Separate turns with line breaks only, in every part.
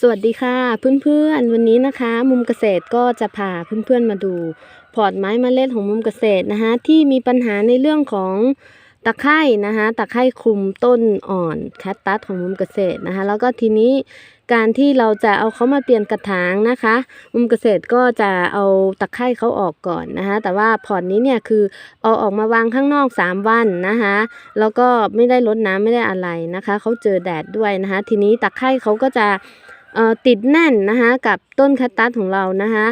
สวัสดีค่ะเพื่อนๆ วันนี้นะคะ มุมเกษตรก็จะพาเพื่อนๆมาดู พอร์ตไม้เมล็ดของมุมเกษตรนะคะที่มีปัญหาในเรื่องของตะไคร่นะคะตะไคร่คลุมต้นอ่อนแคตตัสของมุมเกษตรนะคะแล้วก็ทีนี้การที่เราจะเอาเขามาเปลี่ยนกระถางนะคะ มุมเกษตรก็จะเอาตะไคร่เขาออกก่อนนะคะแต่ว่าพอร์ตนี้เนี่ยคือเอาออกมาวางข้างนอก 3 วันนะคะแล้วก็ไม่ได้ลดน้ำไม่ได้อะไรนะคะเขาเจอแดดด้วยนะคะทีนี้ตะไคร่เขาก็จะ ติดแน่นนะคะกับต้นคัตตัสของเรานะคะ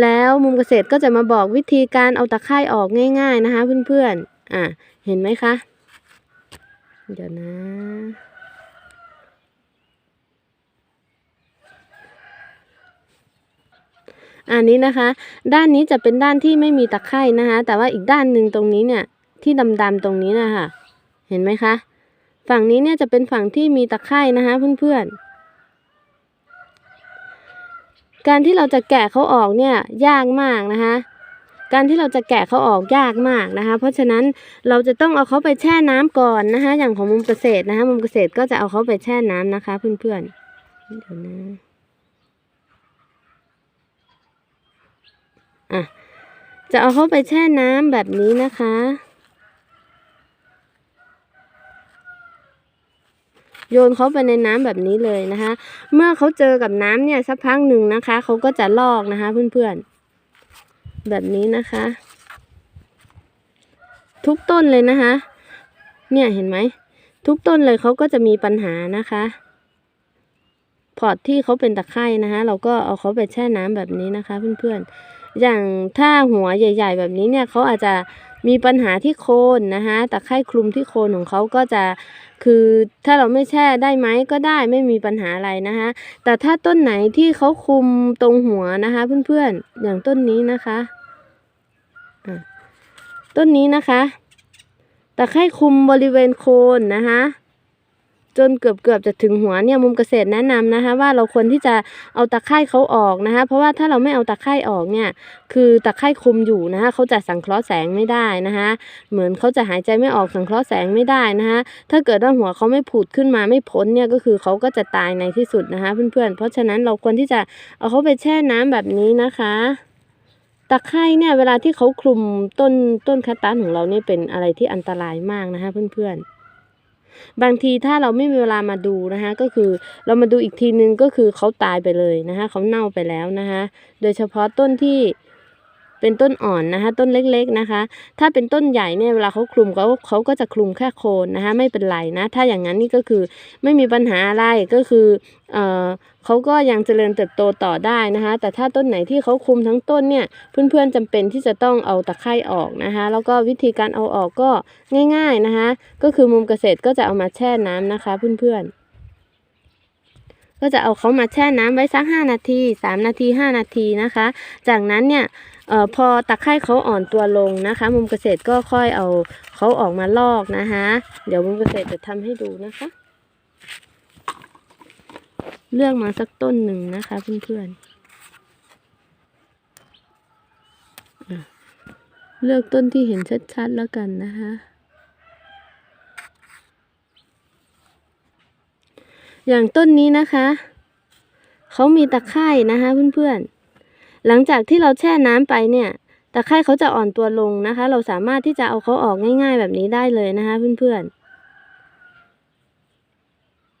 แล้วมุมเกษตรก็จะมาบอกวิธีการเอาตะไคร่ออกง่าย ๆนะคะเพื่อนๆอะเห็นไหมคะเดี๋ยวนะอันนี้นะคะ ด้านนี้จะเป็นด้านที่ไม่มีตะไคร่นะคะ แต่ว่าอีกด้านหนึ่งตรงนี้เนี่ยที่ดำๆตรงนี้นะคะเห็นไหมคะ ฝั่งนี้เนี่ยจะเป็นฝั่งที่มีตะไคร่นะคะเพื่อนๆ การที่เราจะแกะเขาออกเนี่ยยากมากนะคะ การที่เราจะแกะเขาออกยากมากนะคะ เพราะฉะนั้นเราจะต้องเอาเขาไปแช่น้ำก่อนนะคะ อย่างของมุมเกษตรนะคะ มุมเกษตรก็จะเอาเขาไปแช่น้ำนะคะ เพื่อนๆเดี๋ยวนะอะจะเอาเขาไปแช่น้ำแบบนี้นะคะ โยนเขาไปในน้ำแบบนี้เลยนะคะ เมื่อเขาเจอกับน้ำเนี่ยสักพักหนึ่งนะคะเขาก็จะลอกนะคะ เพื่อนๆ แบบนี้นะคะ ทุกต้นเลยนะคะ เนี่ยเห็นไหมทุกต้นเลยเขาก็จะมีปัญหานะคะพอร์ตที่เขาเป็นตะไคร่นะคะ เราก็เอาเขาไปแช่น้ำแบบนี้นะคะ เพื่อนๆ อย่างถ้าหัวใหญ่ ๆ แบบนี้เนี่ยเขาอาจจะ มีปัญหาที่โคนนะคะตะไคร่คลุมที่โคนของเขาก็จะคือถ้าเราไม่แช่ได้ไหมก็ได้ไม่มีปัญหาอะไรนะคะแต่ถ้าต้นไหนที่เขาคลุมตรงหัวนะคะเพื่อนๆอย่างต้นนี้นะคะอะต้นนี้นะคะตะไคร่คลุมบริเวณโคนนะคะ จนเกือบเกือบจะถึงหัวเนี่ยมุมเกษตรแนะนำนะคะ ว่าเราควรที่จะเอาตะไคร่เขาออกนะคะ เพราะว่าถ้าเราไม่เอาตะไคร่ออกเนี่ยคือตะไคร่คลุมอยู่นะคะเขาจะสังเคราะห์แสงไม่ได้นะคะเหมือนเขาจะหายใจไม่ออกสังเคราะห์แสงไม่ได้นะคะถ้าเกิดว่าหัวเขาไม่ผุดขึ้นมาไม่พ้นเนี่ยก็คือเขาก็จะตายในที่สุดนะคะ เพื่อนๆ เพราะฉะนั้นเราควรที่จะเอาเขาไปแช่น้ำแบบนี้นะคะตะไคร่เนี่ยเวลาที่เขาคลุมต้นต้นคัตตัสของเราเนี่ยเป็นอะไรที่อันตรายมากนะคะเพื่อนๆ บางทีถ้าเราไม่มีเวลามาดูนะคะก็คือเรามาดูอีกทีนึงก็คือเขาตายไปเลยนะคะเขาเน่าไปแล้วนะคะโดยเฉพาะต้นที่เป็นต้นอ่อนนะคะต้นเล็กๆนะคะ ถ้าเป็นต้นใหญ่เนี่ยเวลาเขาคลุมเขาเขาก็จะคลุมแค่โคนนะคะไม่เป็นไรนะ ถ้าอย่างนั้นนี่ก็คือไม่มีปัญหาอะไรก็คือเอ่อ เขาก็ยังเจริญเติบโตต่อได้นะคะ แต่ถ้าต้นไหนที่เขาคุมทั้งต้นเนี่ยเพื่อนๆจำเป็นที่จะต้องเอาตะไคร่ออกนะคะ แล้วก็วิธีการเอาออกก็ง่าย ๆนะคะ ก็คือมุมเกษตรก็จะเอามาแช่น้ำนะคะเพื่อนๆก็จะเอาเขามาแช่น้ำไว้สักห้านาทีสามนาทีห้านาทีนะคะ จากนั้นเนี่ยเอ่อพอตะไคร่เขาอ่อนตัวลงนะคะ มุมเกษตรก็ค่อยเอาเขาออกมาลอกนะคะ เดี๋ยวมุมเกษตรจะทำให้ดูนะคะ เลือกมาสักต้นหนึ่งนะคะเพื่อนๆเลือกต้นที่เห็นชัดๆแล้วกันนะคะอย่างต้นนี้นะคะ เขามีตะไคร่นะคะเพื่อนๆ หลังจากที่เราแช่น้ำไปเนี่ย ตะไคร่เขาจะอ่อนตัวลงนะคะ เราสามารถที่จะเอาเขาออกง่าย ๆ แบบนี้ได้เลยนะคะเพื่อนๆ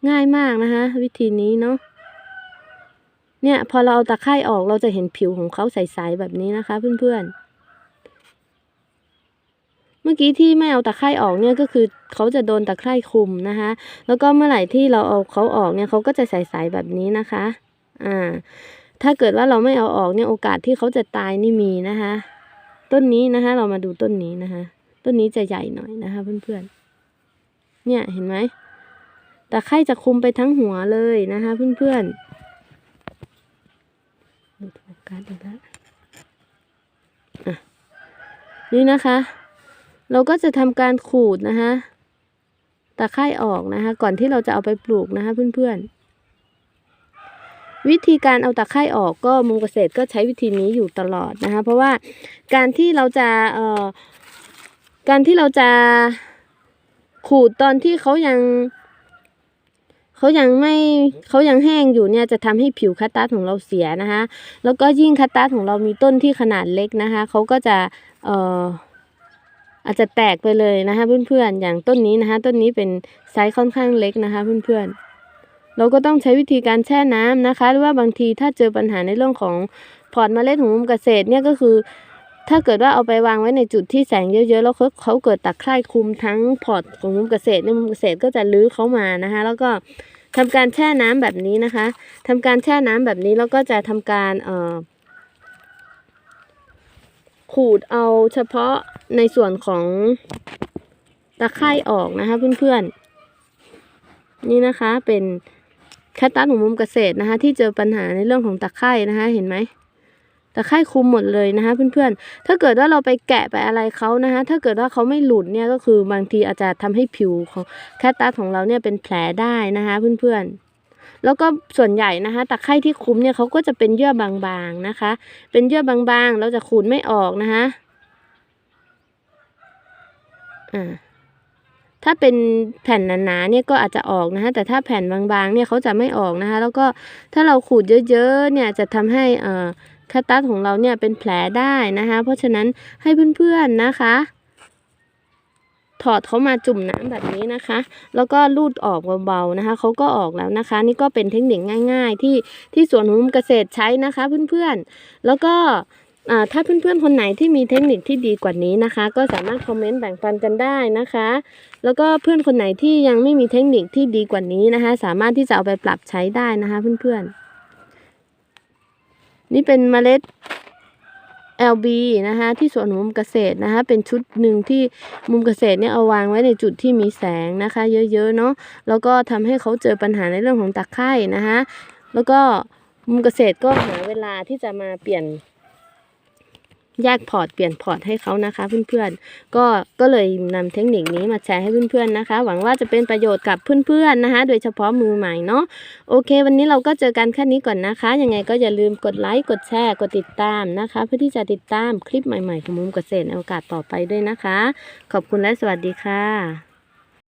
ง่ายมากนะคะ วิธีนี้เนาะเนี่ย พอเราเอาตะไคร่ออกเราจะเห็นผิวของเขาใสๆแบบนี้นะคะ เพื่อนๆ เมื่อกี้ที่ไม่เอาตะไคร่ออกเนี่ยก็คือเขาจะโดนตะไคร่คุมนะคะ แล้วก็เมื่อไหร่ที่เราเอาเขาออกเนี่ยเขาก็จะใสๆแบบนี้นะคะ อ่า ถ้าเกิดว่าเราไม่เอาออกเนี่ยโอกาสที่เขาจะตายนี่มีนะคะ ต้นนี้นะคะ เรามาดูต้นนี้นะคะ ต้นนี้จะใหญ่หน่อยนะคะ เพื่อนๆ เนี่ยเห็นไหม ตะไคร่จะคุมไปทั้งหัวเลยนะคะเพื่อนๆหลุดโฟกัสอีกแล้วอะนี่นะคะ เราก็จะทำการขูดนะคะตะไคร่ออกนะคะ ก่อนที่เราจะเอาไปปลูกนะคะเพื่อนๆ วิธีการเอาตะไคร่ออกก็มุมเกษตรก็ใช้วิธีนี้อยู่ตลอดนะคะ เพราะว่าการที่เราจะเอ่อการที่เราจะขูดตอนที่เขายัง เขายังไม่เขายังแห้งอยู่เนี่ยจะทำให้ผิวคัตตัสของเราเสียนะคะ แล้วก็ยิ่งคัตตัสของเรามีต้นที่ขนาดเล็กนะคะเขาก็จะเอ่ออาจจะแตกไปเลยนะคะเพื่อนๆอย่างต้นนี้นะคะต้นนี้เป็นไซส์ค่อนข้างเล็กนะคะเพื่อนๆเราก็ต้องใช้วิธีการแช่น้ำนะคะ หรือว่าบางทีถ้าเจอปัญหาในเรื่องของพอร์ตเมล็ดของมุมเกษตรเนี่ยก็คือ ถ้าเกิดว่าเอาไปวางไว้ในจุดที่แสงเยอะๆ แล้วเขาเขาเกิดตะไคร่คลุมทั้งพอร์ตของมุมเกษตรในยมุมเกษตรก็จะลื้อเขามานะคะ แล้วก็ทำการแช่น้ำแบบนี้นะคะทำการแช่น้ำแบบนี้แล้วก็จะทำการเอ่อขูดเอาเฉพาะในส่วนของตะไคร่ออกนะคะเพื่อนๆ นี่นะคะเป็นแคตตัสของมุมเกษตรนะคะ ที่เจอปัญหาในเรื่องของตะไคร่นะคะ เห็นไหม ตะไคร่คุมหมดเลยนะคะเพื่อนๆ ถ้าเกิดว่าเราไปแกะไปอะไรเขานะคะถ้าเกิดว่าเขาไม่หลุดเนี่ยก็คือบางทีอาจจะทำให้ผิวของแคตตัสของเราเนี่ยเป็นแผลได้นะคะเพื่อนๆแล้วก็ส่วนใหญ่นะคะตะไคร่ที่คุมเนี่ยเขาก็จะเป็นเยื่อบางๆนะคะ เป็นเยื่อบางๆ เราจะขูดไม่ออกนะคะอ่าถ้าเป็นแผ่นหนาๆเนี่ยก็อาจจะออกนะคะแต่ถ้าแผ่นบางๆเนี่ยเขาจะไม่ออกนะคะ แล้วก็ถ้าเราขูดเยอะๆเนี่ยจะทำให้เอ่อ แคตตัสของเราเนี่ยเป็นแผลได้นะคะ เพราะฉะนั้นให้เพื่อนๆนะคะ ถอดเขามาจุ่มน้ำแบบนี้นะคะ แล้วก็ลูดออกเบาๆนะคะเขาก็ออกแล้วนะคะ นี่ก็เป็นเทคนิคง่าย ๆ ที่ที่สวนของมุมเกษตรใช้นะคะเพื่อนๆ แล้วก็ถ้าเพื่อนๆ คนไหนที่มีเทคนิคที่ดีกว่านี้นะคะ ก็สามารถคอมเมนต์แบ่งปันกันได้นะคะ แล้วก็เพื่อนคนไหนที่ยังไม่มีเทคนิคที่ดีกว่านี้นะคะ สามารถที่จะเอาไปปรับใช้ได้นะคะเพื่อนๆ นี่เป็นเมล็ด LB นะคะที่สวนมุมเกษตรนะคะเป็นชุดหนึ่งที่มุมเกษตรเนี่ยเอาวางไว้ในจุดที่มีแสงนะคะ เยอะๆเนาะแล้วก็ทำให้เขาเจอปัญหาในเรื่องของตะไคร่นะคะแล้วก็มุมเกษตรก็หาเวลาที่จะมาเปลี่ยน แยกพอร์ตเปลี่ยนพอร์ตให้เขานะคะเพื่อนๆ ก็ก็เลยนำเทคนิคนี้มาแชร์ให้เพื่อนๆนะคะ หวังว่าจะเป็นประโยชน์กับเพื่อนๆนะคะ โดยเฉพาะมือใหม่เนาะโอเค วันนี้เราก็เจอกันแค่นี้ก่อนนะคะ ยังไงก็อย่าลืมกดไลค์กดแชร์กดติดตามนะคะ เพื่อที่จะติดตามคลิปใหม่ๆของมุมเกษตรในโอกาสต่อไปด้วยนะคะ ขอบคุณและสวัสดีค่ะ